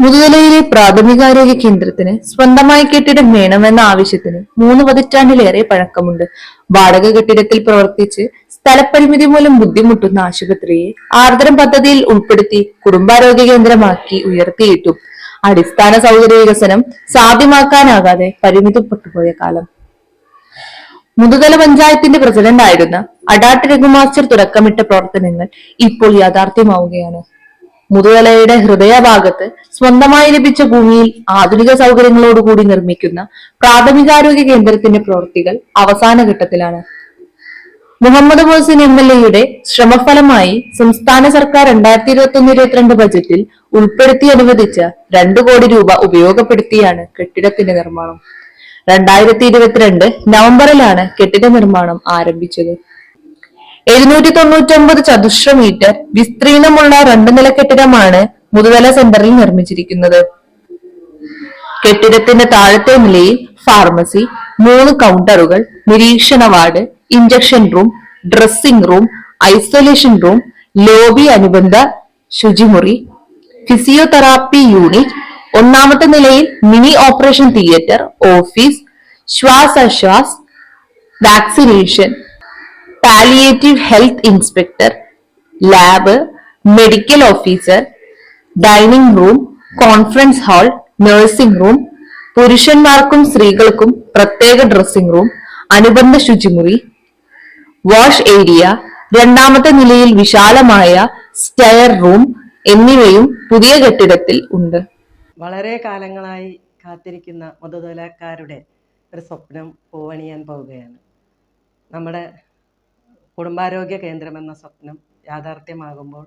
മുതുതലയിലെ പ്രാഥമികാരോഗ്യ കേന്ദ്രത്തിന് സ്വന്തമായി കെട്ടിടം വേണമെന്ന ആവശ്യത്തിന് മൂന്ന് പതിറ്റാണ്ടിലേറെ പഴക്കമുണ്ട്. വാടക കെട്ടിടത്തിൽ പ്രവർത്തിച്ച് സ്ഥലപരിമിതി മൂലം ബുദ്ധിമുട്ടുന്ന ആശുപത്രിയെ ആർദ്രം പദ്ധതിയിൽ ഉൾപ്പെടുത്തി കുടുംബാരോഗ്യ കേന്ദ്രമാക്കി ഉയർത്തിയിട്ടു. അടിസ്ഥാന സൗകര്യ വികസനം സാധ്യമാക്കാനാകാതെ പരിമിതപ്പെട്ടുപോയ കാലം. മുതുതല പഞ്ചായത്തിന്റെ പ്രസിഡന്റായിരുന്ന അഡാട്ട് രഘുമാസ്റ്റർ തുടക്കമിട്ട പ്രവർത്തനങ്ങൾ ഇപ്പോൾ യാഥാർത്ഥ്യമാവുകയാണ്. മുതുതലയുടെ ഹൃദയഭാഗത്ത് സ്വന്തമായി ലഭിച്ച ഭൂമിയിൽ ആധുനിക സൗകര്യങ്ങളോടുകൂടി നിർമ്മിക്കുന്ന പ്രാഥമികാരോഗ്യ കേന്ദ്രത്തിന്റെ പ്രവൃത്തികൾ അവസാന ഘട്ടത്തിലാണ്. മുഹമ്മദ് മുഹസിൻ എം എൽ എയുടെ ശ്രമഫലമായി സംസ്ഥാന സർക്കാർ രണ്ടായിരത്തി ഇരുപത്തി ഒന്ന് ഇരുപത്തിരണ്ട് ബജറ്റിൽ ഉൾപ്പെടുത്തി അനുവദിച്ച രണ്ടു കോടി രൂപ ഉപയോഗപ്പെടുത്തിയാണ് കെട്ടിടത്തിന്റെ നിർമ്മാണം. രണ്ടായിരത്തി ഇരുപത്തിരണ്ട് നവംബറിലാണ് കെട്ടിട നിർമ്മാണം ആരംഭിച്ചത്. എഴുന്നൂറ്റി തൊണ്ണൂറ്റി ഒമ്പത് ചതുശ്ര മീറ്റർ വിസ്തീർണമുള്ള രണ്ട് നില കെട്ടിടമാണ് മുതുതല സെന്ററിൽ നിർമ്മിച്ചിരിക്കുന്നത്. കെട്ടിടത്തിന്റെ താഴത്തെ നിലയിൽ ഫാർമസി മൂന്ന് കൗണ്ടറുകൾ നിരീക്ഷണ ward injection room dressing room isolation room lobby അനുബന്ധ ശുചിമുറി ഫിസിയോതെറാപ്പി യൂണിറ്റ് ഒന്നാമത്തെ നിലയിൽ mini operation theatre office ശ്വാസശ്വാസ് vaccination palliative health inspector lab medical officer dining room conference hall nursing room പുരുഷന്മാർക്കും സ്ത്രീകൾക്കും പ്രത്യേക ഡ്രസ്സിംഗ് റൂം അനുബന്ധ ശുചിമുറി വാഷ് ഏരിയ രണ്ടാമത്തെ നിലയിൽ വിശാലമായ സ്റ്റെയർ റൂം എന്നിവയും പുതിയ കെട്ടിടത്തിൽ ഉണ്ട്. വളരെ കാലങ്ങളായി കാത്തിരിക്കുന്ന മുതതലക്കാരുടെ ഒരു സ്വപ്നം പൂവണിയാൻ പോവുകയാണ്. നമ്മുടെ കുടുംബാരോഗ്യ കേന്ദ്രം എന്ന സ്വപ്നം യാഥാർത്ഥ്യമാകുമ്പോൾ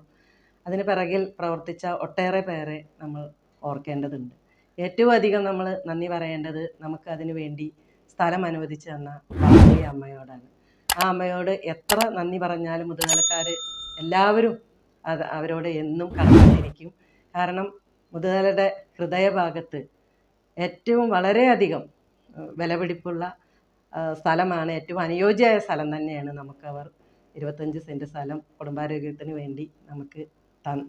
അതിന് പിറകിൽ പ്രവർത്തിച്ച ഒട്ടേറെ പേരെ നമ്മൾ ഓർക്കേണ്ടതുണ്ട്. ഏറ്റവും അധികം നമ്മൾ നന്ദി പറയേണ്ടത് നമുക്ക് അതിനു വേണ്ടി സ്ഥലം അനുവദിച്ചു തന്ന പാർവതി അമ്മയോടാണ്. ആ അമ്മയോട് എത്ര നന്ദി പറഞ്ഞാലും മുതുകാലക്കാർ എല്ലാവരും അത് അവരോട് എന്നും കടന്നിരിക്കും കാരണം മുതുകാലയുടെ ഹൃദയഭാഗത്ത് ഏറ്റവും വളരെയധികം വിലപിടിപ്പുള്ള സ്ഥലമാണ് ഏറ്റവും അനുയോജ്യമായ സ്ഥലം തന്നെയാണ് നമുക്കവർ ഇരുപത്തഞ്ച് സെന്റ് സ്ഥലം കുടുംബാരോഗ്യത്തിന് വേണ്ടി നമുക്ക്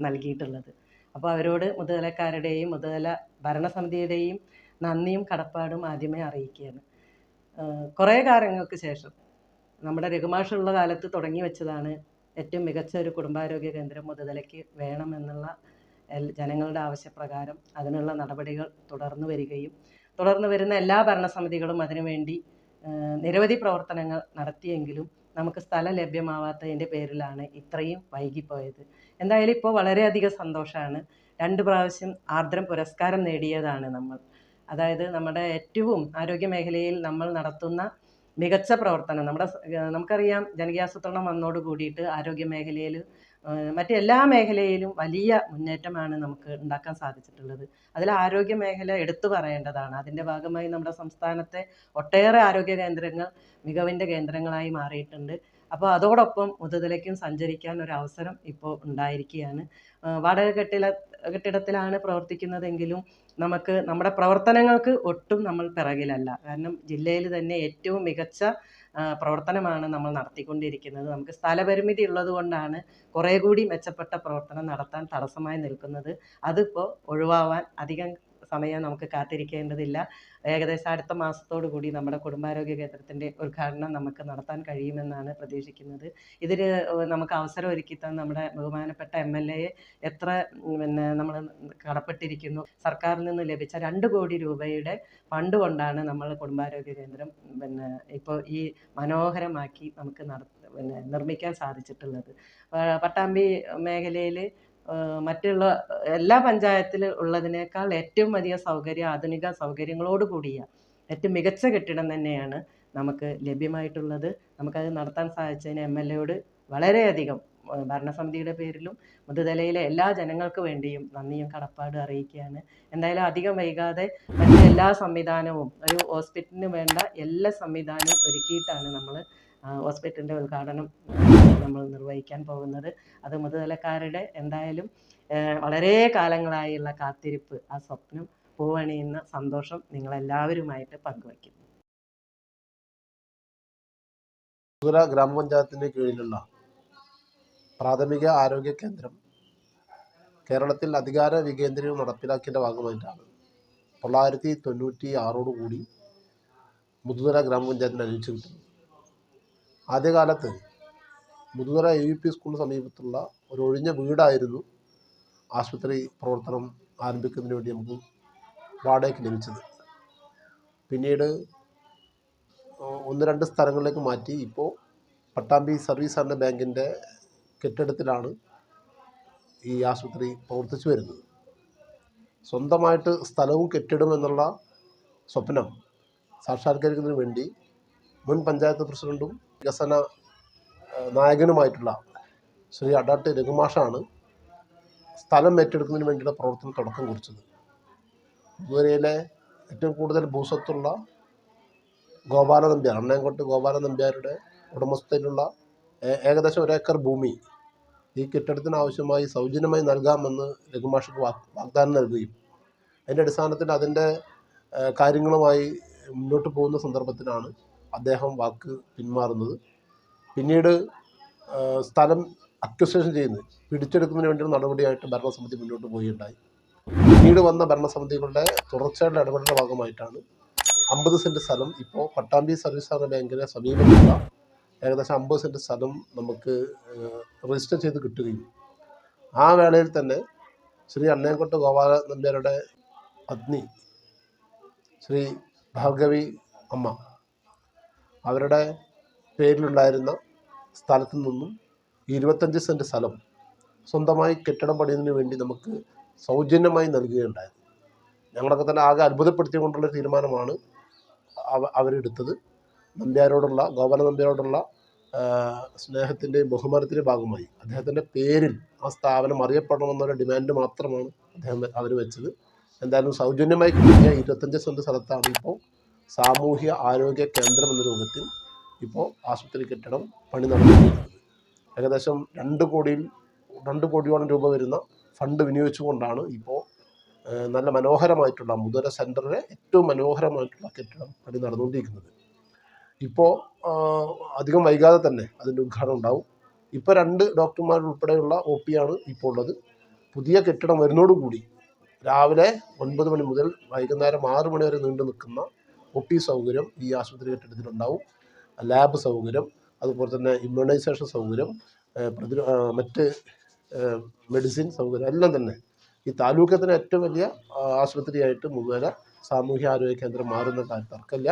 നൽകിയിട്ടുള്ളത്. അപ്പോൾ അവരോട് മുതലക്കാരുടെയും മുതല ഭരണസമിതിയുടെയും നന്ദിയും കടപ്പാടും ആദ്യമേ അറിയിക്കുകയാണ്. കുറേ കാലങ്ങൾക്ക് ശേഷം നമ്മുടെ രഘുമാഷുള്ള കാലത്ത് തുടങ്ങി വെച്ചതാണ് ഏറ്റവും മികച്ച ഒരു കുടുംബാരോഗ്യ കേന്ദ്രം മുതലയ്ക്ക് വേണമെന്നുള്ള ജനങ്ങളുടെ ആവശ്യപ്രകാരം അതിനുള്ള നടപടികൾ തുടർന്നു വരികയും തുടർന്ന് വരുന്ന എല്ലാ ഭരണസമിതികളും അതിനുവേണ്ടി നിരവധി പ്രവർത്തനങ്ങൾ നടത്തിയെങ്കിലും നമുക്ക് സ്ഥലം ലഭ്യമാവാത്തതിന്റെ പേരിലാണ് ഇത്രയും വൈകിപ്പോയത്. എന്തായാലും ഇപ്പോൾ വളരെയധികം സന്തോഷമാണ്. രണ്ട് പ്രാവശ്യം ആർദ്രം പുരസ്കാരം നേടിയതാണ് നമ്മൾ. അതായത് നമ്മുടെ ഏറ്റവും ആരോഗ്യ മേഖലയിൽ നമ്മൾ നടത്തുന്ന മികച്ച പ്രവർത്തനം നമ്മുടെ നമുക്കറിയാം ജനകീയാസൂത്രണം വന്നോട് കൂടിയിട്ട് ആരോഗ്യ മേഖലയിൽ മറ്റെല്ലാ മേഖലയിലും വലിയ മുന്നേറ്റമാണ് നമുക്ക് ഉണ്ടാക്കാൻ സാധിച്ചിട്ടുള്ളത്. അതിൽ ആരോഗ്യ മേഖല എടുത്തു പറയേണ്ടതാണ്. അതിന്റെ ഭാഗമായി നമ്മുടെ സംസ്ഥാനത്തെ ഒട്ടേറെ ആരോഗ്യ കേന്ദ്രങ്ങൾ മികവിന്റെ കേന്ദ്രങ്ങളായി മാറിയിട്ടുണ്ട്. അപ്പോൾ അതോടൊപ്പം മുതുതലയ്ക്കും സഞ്ചരിക്കാൻ ഒരു അവസരം ഇപ്പോൾ ഉണ്ടായിരിക്കുകയാണ്. വാടക കെട്ടിട കെട്ടിടത്തിലാണ് പ്രവർത്തിക്കുന്നതെങ്കിലും നമുക്ക് നമ്മുടെ പ്രവർത്തനങ്ങൾക്ക് ഒട്ടും നമ്മൾ പിറകിലല്ല. കാരണം ജില്ലയിൽ തന്നെ ഏറ്റവും മികച്ച പ്രവർത്തനമാണ് നമ്മൾ നടത്തിക്കൊണ്ടിരിക്കുന്നത്. നമുക്ക് സ്ഥലപരിമിതി ഉള്ളത് കൊണ്ടാണ് കുറേ കൂടി മെച്ചപ്പെട്ട പ്രവർത്തനം നടത്താൻ തടസ്സമായി നിൽക്കുന്നത്. അതിപ്പോൾ ഒഴിവാവാൻ അധികം സമയം നമുക്ക് കാത്തിരിക്കേണ്ടതില്ല. ഏകദേശം അടുത്ത മാസത്തോടു കൂടി നമ്മുടെ കുടുംബാരോഗ്യ കേന്ദ്രത്തിന്റെ ഉദ്ഘാടനം നമുക്ക് നടത്താൻ കഴിയുമെന്നാണ് പ്രതീക്ഷിക്കുന്നത്. ഇതിന് നമുക്ക് അവസരം ഒരുക്കി തന്ന നമ്മുടെ ബഹുമാനപ്പെട്ട എം എൽ എയെ എത്ര പിന്നെ നമ്മൾ കടപ്പെട്ടിരിക്കുന്നു. സർക്കാരിൽ നിന്ന് ലഭിച്ച രണ്ട് കോടി രൂപയുടെ ഫണ്ട് കൊണ്ടാണ് നമ്മൾ കുടുംബാരോഗ്യ കേന്ദ്രം പിന്നെ ഇപ്പോൾ ഈ മനോഹരമാക്കി നമുക്ക് നട പിന്നെ നിർമ്മിക്കാൻ സാധിച്ചിട്ടുള്ളത്. പട്ടാമ്പി മേഖലയിൽ മറ്റുള്ള എല്ലാ പഞ്ചായത്തിൽ ഉള്ളതിനേക്കാൾ ഏറ്റവും വലിയ സൗകര്യം ആധുനിക സൗകര്യങ്ങളോട് കൂടിയ ഏറ്റവും മികച്ച കെട്ടിടം തന്നെയാണ് നമുക്ക് ലഭ്യമായിട്ടുള്ളത്. നമുക്കത് നടത്താൻ സാധിച്ചതിന് എം എൽ എയോട് വളരെയധികം ഭരണസമിതിയുടെ പേരിലും മുതുതലയിലെ എല്ലാ ജനങ്ങൾക്ക് വേണ്ടിയും നന്ദിയും കടപ്പാടും അറിയിക്കുകയാണ്. എന്തായാലും അധികം വൈകാതെ മറ്റു എല്ലാ സംവിധാനവും ഒരു ഹോസ്പിറ്റലിന് വേണ്ട എല്ലാ സംവിധാനവും ഒരുക്കിയിട്ടാണ് നമ്മൾ ഹോസ്പിറ്റലിന്റെ ഉദ്ഘാടനം നമ്മൾ നിർവഹിക്കാൻ പോകുന്നത്. അത് മുതുതലക്കാരുടെ എന്തായാലും വളരെ കാലങ്ങളായുള്ള കാത്തിരിപ്പ് ആ സ്വപ്നം പൂവണിയുന്ന സന്തോഷം നിങ്ങളെല്ലാവരുമായിട്ട് പങ്കുവയ്ക്കുന്നു. മധുര ഗ്രാമപഞ്ചായത്തിന് കീഴിലുള്ള പ്രാഥമിക ആരോഗ്യ കേന്ദ്രം കേരളത്തിൽ അധികാര വികേന്ദ്രീകരണം നടപ്പിലാക്കിയതിന്റെ ഭാഗമായിട്ടാണ് തൊള്ളായിരത്തി തൊണ്ണൂറ്റി ആറോട് കൂടി മുതുതല ഗ്രാമപഞ്ചായത്തിന് അനുവദിച്ചു കിട്ടുന്നത് ആദ്യകാലത്ത് മുതുതല യു പി സ്കൂളിന് സമീപത്തുള്ള ഒരു ഒഴിഞ്ഞ വീടായിരുന്നു ആശുപത്രി പ്രവർത്തനം ആരംഭിക്കുന്നതിന് വേണ്ടി നമുക്ക് വാടകയ്ക്ക് ലഭിച്ചത്. പിന്നീട് ഒന്ന് രണ്ട് സ്ഥലങ്ങളിലേക്ക് മാറ്റി. ഇപ്പോൾ പട്ടാമ്പി സർവീസ് സഹകരണ ബാങ്കിന്റെ കെട്ടിടത്തിലാണ് ഈ ആശുപത്രി പ്രവർത്തിച്ചു വരുന്നത്. സ്വന്തമായിട്ട് സ്ഥലവും കെട്ടിടവും എന്നുള്ള സ്വപ്നം സാക്ഷാത്കരിക്കുന്നതിന് വേണ്ടി മുൻ പഞ്ചായത്ത് പ്രസിഡന്റും വികസന നായകനുമായിട്ടുള്ള ശ്രീ അഡാട്ട് രഘുമാഷാണ് സ്ഥലം ഏറ്റെടുക്കുന്നതിന് വേണ്ടിയുള്ള പ്രവർത്തനം തുടക്കം കുറിച്ചത്. ഇതുവരെയിലെ ഏറ്റവും കൂടുതൽ ഭൂസ്വത്തുള്ള ഗോപാല നമ്പ്യാർ അണ്ണയംകോട്ട് ഗോപാല നമ്പ്യാരുടെ ഉടമസ്ഥയിലുള്ള ഏകദേശം ഒരേക്കർ ഭൂമി ഈ കെട്ടിടത്തിന് ആവശ്യമായി സൗജന്യമായി നൽകാമെന്ന് രഘുമാഷക്ക് വാഗ്ദാനം നൽകുകയും അതിന്റെ അടിസ്ഥാനത്തിൽ അതിന്റെ കാര്യങ്ങളുമായി മുന്നോട്ട് പോകുന്ന സന്ദർഭത്തിലാണ് അദ്ദേഹം വാക്ക് പിന്മാറുന്നത്. പിന്നീട് സ്ഥലം അക്വസേഷൻ ചെയ്യുന്നത് പിടിച്ചെടുക്കുന്നതിന് വേണ്ടിയുള്ള നടപടിയായിട്ട് ഭരണസമിതി മുന്നോട്ട് പോവുകയുണ്ടായി. പിന്നീട് വന്ന ഭരണസമിതികളുടെ തുടർച്ചയായിട്ടുള്ള ഇടപെടലിന്റെ ഭാഗമായിട്ടാണ് അമ്പത് സെന്റ് സ്ഥലം ഇപ്പോൾ പട്ടാമ്പി സർവീസ് സഹകരണ ബാങ്കിനെ സമീപത്തുള്ള ഏകദേശം അമ്പത് സെന്റ് സ്ഥലം നമുക്ക് രജിസ്റ്റർ ചെയ്ത് കിട്ടുകയും ആ വേളയിൽ തന്നെ ശ്രീ അണ്ണയംകൊട്ട് ഗോപാല നമ്പ്യാരുടെ പത്നി ശ്രീ ഭാർഗവി അമ്മ അവരുടെ പേരിലുണ്ടായിരുന്ന സ്ഥലത്തു നിന്നും ഇരുപത്തഞ്ച് സെന്റ് സ്ഥലം സ്വന്തമായി കെട്ടിടം പണിയുന്നതിന് വേണ്ടി നമുക്ക് സൗജന്യമായി നൽകുകയുണ്ടായത് ഞങ്ങളൊക്കെ തന്നെ ആകെ അത്ഭുതപ്പെടുത്തിക്കൊണ്ടുള്ള തീരുമാനമാണ് അവ അവരെടുത്തത്. നമ്പ്യാരോടുള്ള ഗോപാല നമ്പ്യാരോടുള്ള സ്നേഹത്തിന്റെയും ബഹുമാനത്തിന്റെ ഭാഗമായി അദ്ദേഹത്തിന്റെ പേരിൽ ആ സ്ഥാപനം അറിയപ്പെടണമെന്നൊരു ഡിമാൻഡ് മാത്രമാണ് അദ്ദേഹം അവർ വെച്ചത്. എന്തായാലും സൗജന്യമായി കിട്ടിയ ഇരുപത്തഞ്ച് സെന്റ് സ്ഥലത്താണ് ഇപ്പോൾ സാമൂഹ്യ ആരോഗ്യ കേന്ദ്രം എന്ന രൂപത്തിൽ ഇപ്പോൾ ആശുപത്രി കെട്ടിടം പണി നടന്നുകൊണ്ടിരിക്കുന്നത് ഏകദേശം രണ്ട് കോടിയിൽ രണ്ട് കോടിയോളം രൂപ വരുന്ന ഫണ്ട് വിനിയോഗിച്ചുകൊണ്ടാണ് ഇപ്പോൾ നല്ല മനോഹരമായിട്ടുള്ള മുതല സെന്ററിലെ ഏറ്റവും മനോഹരമായിട്ടുള്ള കെട്ടിടം പണി നടന്നുകൊണ്ടിരിക്കുന്നത്. ഇപ്പോൾ അധികം വൈകാതെ തന്നെ അതിന്റെ ഉദ്ഘാടനം ഉണ്ടാവും. ഇപ്പോൾ രണ്ട് ഡോക്ടർമാരുൾപ്പെടെയുള്ള ഒ ആണ് ഇപ്പോൾ ഉള്ളത്. പുതിയ കെട്ടിടം വരുന്നതോടുകൂടി രാവിലെ ഒൻപത് മണി മുതൽ വൈകുന്നേരം ആറ് മണി വരെ നീണ്ടു നിൽക്കുന്ന ഒ പി സൗകര്യം ഈ ആശുപത്രി കെട്ടിടത്തിലുണ്ടാവും. ലാബ് സൗകര്യം അതുപോലെ തന്നെ ഇമ്മ്യൂണൈസേഷൻ സൗകര്യം പ്രതിരോ മറ്റ് മെഡിസിൻ സൗകര്യം എല്ലാം തന്നെ. ഈ താലൂക്കത്തിന് ഏറ്റവും വലിയ ആശുപത്രിയായിട്ട് മുഖേന സാമൂഹ്യ ആരോഗ്യ കേന്ദ്രം മാറുന്ന കാര്യം തർക്കമില്ല.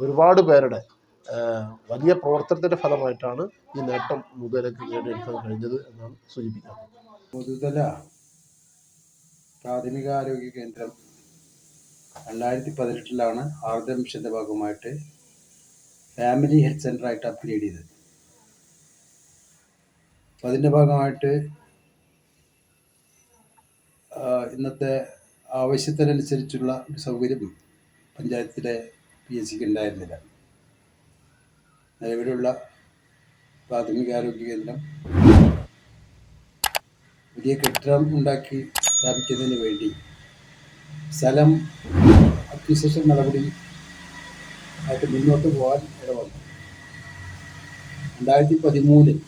ഒരുപാട് പേരുടെ വലിയ പ്രവർത്തനത്തിന്റെ ഫലമായിട്ടാണ് ഈ നേട്ടം മുഖേനക്ക് നേടിയെടുക്കാൻ കഴിഞ്ഞത് എന്നാണ് സൂചിപ്പിക്കുന്നത്. പൊതുതല പ്രാഥമികാരോഗ്യ കേന്ദ്രം രണ്ടായിരത്തി പതിനെട്ടിലാണ് ആർദ്ര മിഷന്റെ ഭാഗമായിട്ട് ഫാമിലി ഹെൽത്ത് സെന്ററായിട്ട് അപ്ഗ്രേഡ് ചെയ്തത്. അപ്പം അതിന്റെ ഭാഗമായിട്ട് ഇന്നത്തെ ആവശ്യത്തിനനുസരിച്ചുള്ള ഒരു സൗകര്യം പഞ്ചായത്തിലെ പി എസ് സിക്ക് ഉണ്ടായിരുന്നില്ല. നിലവിലുള്ള പ്രാഥമികാരോഗ്യ കേന്ദ്രം പുതിയ കെട്ടിടം ഉണ്ടാക്കി സ്ഥാപിക്കുന്നതിന് വേണ്ടി സ്ഥലം അക്വിസിഷൻ നടപടി ആയിട്ട് മുന്നോട്ട് പോകാൻ ഇടവന്നു. രണ്ടായിരത്തി പതിമൂന്നിൽ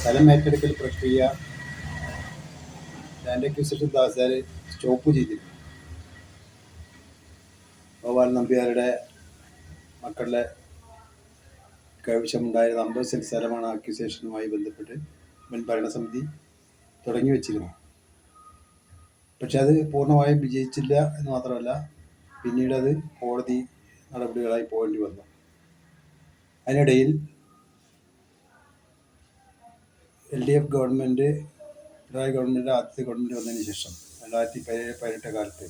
സ്ഥലം ഏറ്റെടുക്കൽ പ്രക്രിയ ലാൻഡ് അക്വിസിഷൻ ദാസാർ സ്റ്റോപ്പ് ചെയ്തിരുന്നു. ഗോപാൽ നമ്പ്യാരുടെ മക്കളുടെ കൈവശമുണ്ടായിരുന്ന അമ്പത് സെന്റ് സ്ഥലമാണ് ആക്യൂസേഷനുമായി ബന്ധപ്പെട്ട് മുൻ ഭരണസമിതി തുടങ്ങി വെച്ചിരുന്നു പക്ഷെ അത് പൂർണമായും വിജയിച്ചില്ല എന്ന് മാത്രമല്ല പിന്നീട് അത് കോടതി നടപടികളായി പോകേണ്ടി വന്നു. അതിനിടയിൽ L D F government Pinarayi government ആദ്യത്തെ ഗവൺമെന്റ് വന്നതിന് ശേഷം രണ്ടായിരത്തി പതിനെട്ട് കാലത്ത്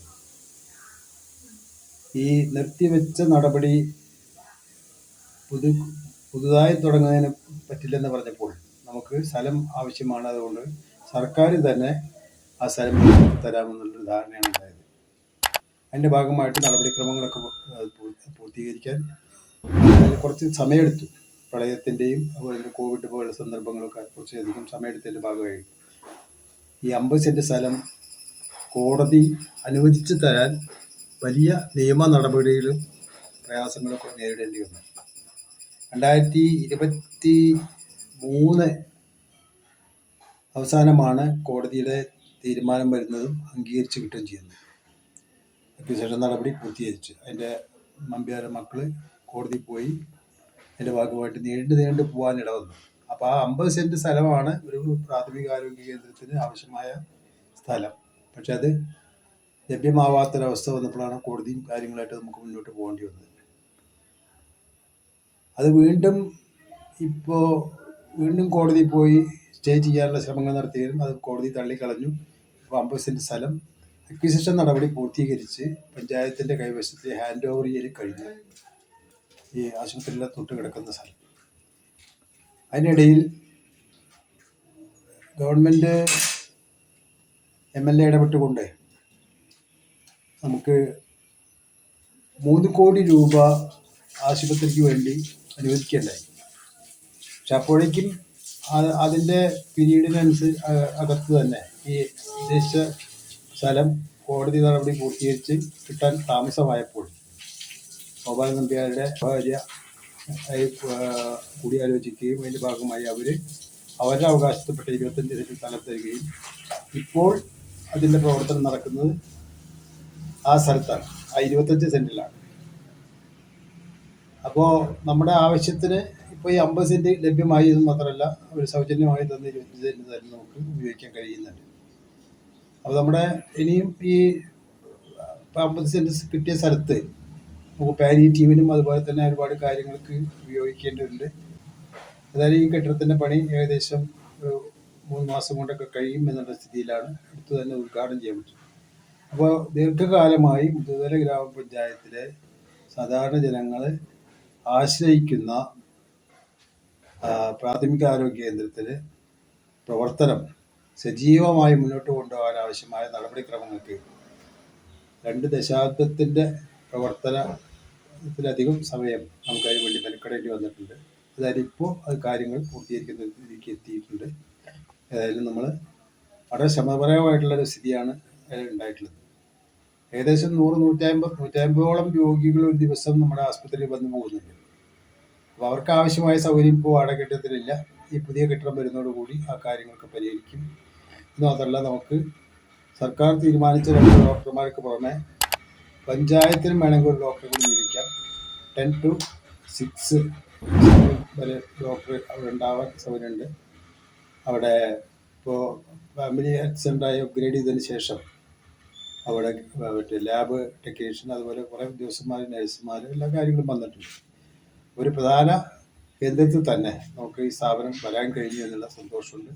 ഈ നിർത്തിവെച്ച നടപടി പുതു പുതുതായി തുടങ്ങുന്നതിന് പറ്റില്ലെന്ന് പറഞ്ഞപ്പോൾ നമുക്ക് സ്ഥലം ആവശ്യമാണ്. അതുകൊണ്ട് സർക്കാർ തന്നെ ആ സ്ഥലം തരാമെന്നുള്ളൊരു ധാരണയാണ് ഉണ്ടായത്. അതിന്റെ ഭാഗമായിട്ട് നടപടിക്രമങ്ങളൊക്കെ പൂർത്തീകരിക്കാൻ കുറച്ച് സമയമെടുത്തു. പ്രളയത്തിന്റെയും അതുപോലെ തന്നെ കോവിഡ് പോലുള്ള സന്ദർഭങ്ങളൊക്കെ കുറച്ചധികം സമയമെടുത്തതിന്റെ ഭാഗമായി ഈ അമ്പത് സെന്റ് സ്ഥലം കോടതി അനുവദിച്ചു തരാൻ വലിയ നിയമ നടപടികളും പ്രയാസങ്ങളൊക്കെ നേരിടേണ്ടി വന്നു. രണ്ടായിരത്തി ഇരുപത്തി മൂന്ന് അവസാനമാണ് കോടതിയുടെ തീരുമാനം വരുന്നതും അംഗീകരിച്ച് കിട്ടുകയും ചെയ്യുന്നത്. അക്വിസിഷൻ നടപടി പൂർത്തീകരിച്ചു. അതിന്റെ നമ്പ്യാരെ മക്കൾ കോടതി പോയി അതിന്റെ ഭാഗമായിട്ട് നീണ്ടു നീണ്ടു പോകാൻ ഇടവന്നു. അപ്പോൾ ആ അമ്പത് സെന്റ് സ്ഥലമാണ് ഒരു പ്രാഥമിക ആരോഗ്യ കേന്ദ്രത്തിന് ആവശ്യമായ സ്ഥലം. പക്ഷെ അത് ലഭ്യമാവാത്തൊരവസ്ഥ വന്നപ്പോഴാണ് കോടതിയും കാര്യങ്ങളായിട്ട് നമുക്ക് മുന്നോട്ട് പോകേണ്ടി വന്നത്. അത് വീണ്ടും ഇപ്പോൾ വീണ്ടും കോടതി പോയി സ്റ്റേ ചെയ്യാനുള്ള ശ്രമങ്ങൾ നടത്തിയാലും അത് കോടതി തള്ളിക്കളഞ്ഞു. അപ്പോൾ അമ്പത് സെന്റ് സ്ഥലം അക്വിസിഷൻ നടപടി പൂർത്തീകരിച്ച് പഞ്ചായത്തിന്റെ കൈവശത്തിൽ ഹാൻഡ് ഓവർ ചെയ്യൽ കഴിഞ്ഞു ഈ ആശുപത്രിയിലെ തൊട്ട് കിടക്കുന്ന സ്ഥലം. അതിനിടയിൽ ഗവൺമെന്റ് എം എൽ എ ഇടപെട്ടുകൊണ്ട് നമുക്ക് മൂന്ന് കോടി രൂപ ആശുപത്രിക്ക് വേണ്ടി അനുവദിക്കേണ്ടായി. പക്ഷെ അപ്പോഴേക്കും അതിന്റെ പിരീഡിനനുസരിച്ച് അകത്ത് തന്നെ ഈ ഉദ്ദേശിച്ച സ്ഥലം കോടതി നടപടി പൂർത്തീകരിച്ച് കിട്ടാൻ താമസമായപ്പോൾ ഗോപാലൻ നമ്പ്യാരുടെ ഭാര്യ കൂടിയാലോചിക്കുകയും അതിന്റെ ഭാഗമായി അവർ അവരുടെ അവകാശത്തിൽപ്പെട്ട ഇരുപത്തഞ്ച് ലക്ഷം സ്ഥലം തരികയും. ഇപ്പോൾ അതിന്റെ പ്രവർത്തനം നടക്കുന്നത് ആ സ്ഥലത്താണ്. ആ ഇരുപത്തഞ്ച് സെന്റിലാണ് അപ്പോൾ നമ്മുടെ ആവശ്യത്തിന് ഇപ്പോൾ ഈ അമ്പത് സെന്റ് ലഭ്യമായി എന്ന് മാത്രമല്ല ഒരു സൗജന്യമായി തന്ന ഇരുപത്തഞ്ച് സെന്റ് തന്നെ നമുക്ക് ഉപയോഗിക്കാൻ കഴിയുന്നുണ്ട്. അപ്പോൾ നമ്മുടെ ഇനിയും ഈ അമ്പത് സെന്റ് കിട്ടിയ സ്ഥലത്ത് നമുക്ക് പാലിയേറ്റീവിനും അതുപോലെ തന്നെ ഒരുപാട് കാര്യങ്ങൾക്ക് ഉപയോഗിക്കേണ്ടതുണ്ട്. അതായത് ഈ കെട്ടിടത്തിന്റെ പണി ഏകദേശം ഒരു മൂന്ന് മാസം കൊണ്ടൊക്കെ കഴിയും എന്നുള്ള സ്ഥിതിയിലാണ്. അടുത്ത് തന്നെ ഉദ്ഘാടനം ചെയ്യാൻ പറ്റും. അപ്പോൾ ദീർഘകാലമായി മുതുതല ഗ്രാമപഞ്ചായത്തിലെ സാധാരണ ജനങ്ങൾ ആശ്രയിക്കുന്ന പ്രാഥമിക ആരോഗ്യ കേന്ദ്രത്തിലെ പ്രവർത്തനം സജീവമായി മുന്നോട്ട് കൊണ്ടുപോകാൻ ആവശ്യമായ നടപടിക്രമങ്ങൾക്ക് രണ്ട് ദശാബ്ദത്തിന്റെ പ്രവർത്തനത്തിലധികം സമയം നമുക്ക് അതിന് വേണ്ടി മെനക്കെടേണ്ടി വന്നിട്ടുണ്ട്. അതായത് ഇപ്പോൾ അത് കാര്യങ്ങൾ പൂർത്തീകരിക്കുന്ന രീതിക്ക് എത്തിയിട്ടുണ്ട്. ഏതായാലും നമ്മൾ വളരെ ശ്രമപരമായിട്ടുള്ളൊരു സ്ഥിതിയാണ് ഉണ്ടായിട്ടുള്ളത്. ഏകദേശം നൂറ് നൂറ്റമ്പത് നൂറ്റമ്പതോളം രോഗികൾ ഒരു ദിവസം നമ്മുടെ ആസ്പത്രിയിൽ വന്നു പോകുന്നുണ്ട്. അപ്പോൾ അവർക്ക് ആവശ്യമായ സൗകര്യം ഇപ്പോൾ വാടക കെട്ടിടത്തിലില്ല ഈ പുതിയ കെട്ടിടം വരുന്നതോടുകൂടി ആ കാര്യങ്ങളൊക്കെ പരിഹരിക്കും. മാത്രമല്ല നമുക്ക്. സർക്കാർ തീരുമാനിച്ച രണ്ട് ഡോക്ടർമാർക്ക് പുറമെ പഞ്ചായത്തിനും വേണമെങ്കിൽ ഒരു ഡോക്ടറെ കൂടി നിയമിക്കാം. ടെൻ ടു സിക്സ് വരെ ഡോക്ടർ അവിടെ ഉണ്ടാവാൻ സൗകര്യമുണ്ട്. അവിടെ ഇപ്പോൾ ഫാമിലി ഹെൽത്ത് സെന്ററായി അപ്ഗ്രേഡ് ചെയ്തതിന് ശേഷം അവിടെ മറ്റേ ലാബ് ടെക്നീഷ്യൻ അതുപോലെ കുറേ ഉദ്യോഗസ്ഥന്മാർ നഴ്സുമാർ എല്ലാ കാര്യങ്ങളും വന്നിട്ടുണ്ട്. ഒരു പ്രധാന കേന്ദ്രത്തിൽ തന്നെ നമുക്ക് ഈ സ്ഥാപനം വരാൻ കഴിഞ്ഞു എന്നുള്ള സന്തോഷമുണ്ട്.